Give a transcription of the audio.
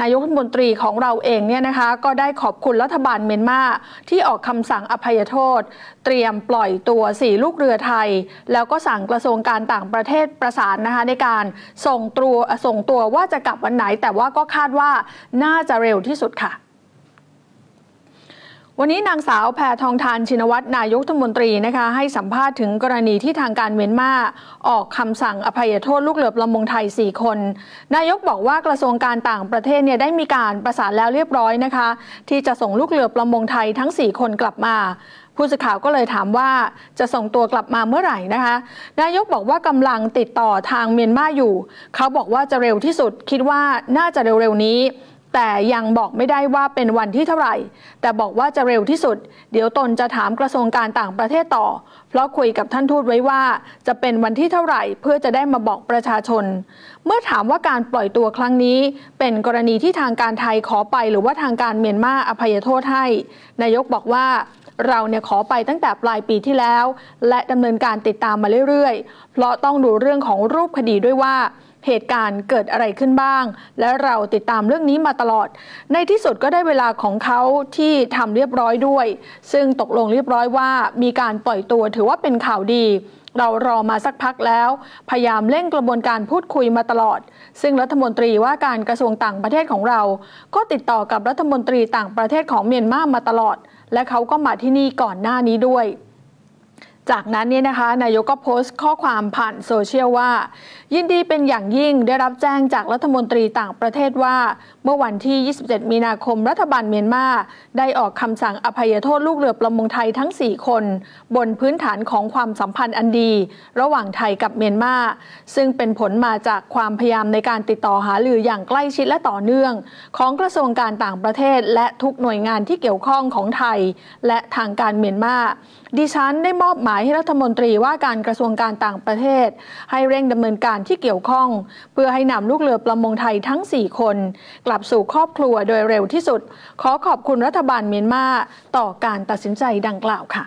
นายกรัฐมนตรีของเราเองเนี่ยนะคะก็ได้ขอบคุณรัฐบาลเมียนมาที่ออกคำสั่งอภัยโทษ เตรียมปล่อยตัวสี่ลูกเรือไทย แล้วก็สั่งกระทรวงการต่างประเทศประสานนะคะในการส่งตัวส่งตัวว่าจะกลับวันไหน แต่ว่าก็คาดว่าน่าจะเร็วที่สุดค่ะ วันนี้นางสาวแพทองทานชินวัตรนายกรัฐมนตรีนะคะให้สัมภาษณ์ถึงกรณีที่ทางการเมียนมาออกคำสั่งอภัยโทษลูกเรือประมงไทย 4 คน นายกบอกว่ากระทรวงการต่างประเทศเนี่ยได้มีการประสานแล้วเรียบร้อยนะคะ ที่จะส่งลูกเรือประมงไทยทั้ง 4 คนกลับมาผู้สื่อข่าวก็เลยถามว่าจะส่งตัวกลับมาเมื่อไหร่นะคะ นายกบอกว่ากำลังติดต่อทางเมียนมาอยู่ เขาบอกว่าจะเร็วที่สุดคิดว่าน่าจะเร็วๆนี้ แต่ยังบอกไม่ได้ว่าเป็นวันที่เท่าไหร่ แต่บอกว่าจะเร็วที่สุด เดี๋ยวตนจะถามกระทรวงการต่างประเทศต่อ เพราะคุยกับท่านทูตไว้ว่า จะเป็นวันที่เท่าไหร่เพื่อจะได้มาบอกประชาชน เมื่อถามว่าการปล่อยตัวครั้งนี้ เป็นกรณีที่ทางการไทยขอไปหรือว่าทางการเมียนมาอภัยโทษให้ นายกบอกว่าเราเนี่ยขอไปตั้งแต่ปลายปีที่แล้ว และดำเนินการติดตามมาเรื่อยๆ เพราะต้องดูเรื่องของรูปคดีด้วยว่า เหตุการณ์เกิดอะไรขึ้นบ้าง และเราติดตามเรื่องนี้มาตลอด ในที่สุดก็ได้เวลาของเขาที่ทำเรียบร้อยด้วย ซึ่งตกลงเรียบร้อยว่ามีการปล่อยตัวถือว่าเป็นข่าวดีเรารอมาสักพักแล้ว พยายามเร่งกระบวนการพูดคุยมาตลอด ซึ่งรัฐมนตรีว่าการกระทรวงต่างประเทศของเรา ก็ติดต่อกับรัฐมนตรีต่างประเทศของเมียนมามาตลอด และเขาก็มาที่นี่ก่อนหน้านี้ด้วย จากนั้นเนี่ยนะคะนายกก็โพสต์ข้อความผ่านโซเชียลว่า ยินดีเป็นอย่างยิ่งได้รับแจ้งจากรัฐมนตรีต่างประเทศว่า เมื่อวันที่ 27 มีนาคมรัฐบาลเมียนมาได้ออกคำสั่งอภัยโทษลูกเรือประมงไทยทั้ง 4 คน บนพื้นฐานของความสัมพันธ์อันดี ระหว่างไทยกับเมียนมาซึ่งเป็นผลมาจากความพยายามในการติดต่อหารืออย่างใกล้ชิดและต่อเนื่อง ของกระทรวงการต่างประเทศ และทุกหน่วยงานที่เกี่ยวข้องของไทย และทางการเมียนมาดิฉันได้มอบหมายายให้รัฐมนตรีว่าการกระทรวงการต่างประเทศ ให้เร่งดำเนินการที่เกี่ยวข้อง เพื่อให้นำลูกเรือประมงไทยทั้ง 4 คน กลับสู่ครอบครัวโดยเร็วที่สุด ขอขอบคุณรัฐบาลเมียนมาต่อการตัดสินใจดังกล่าวค่ะ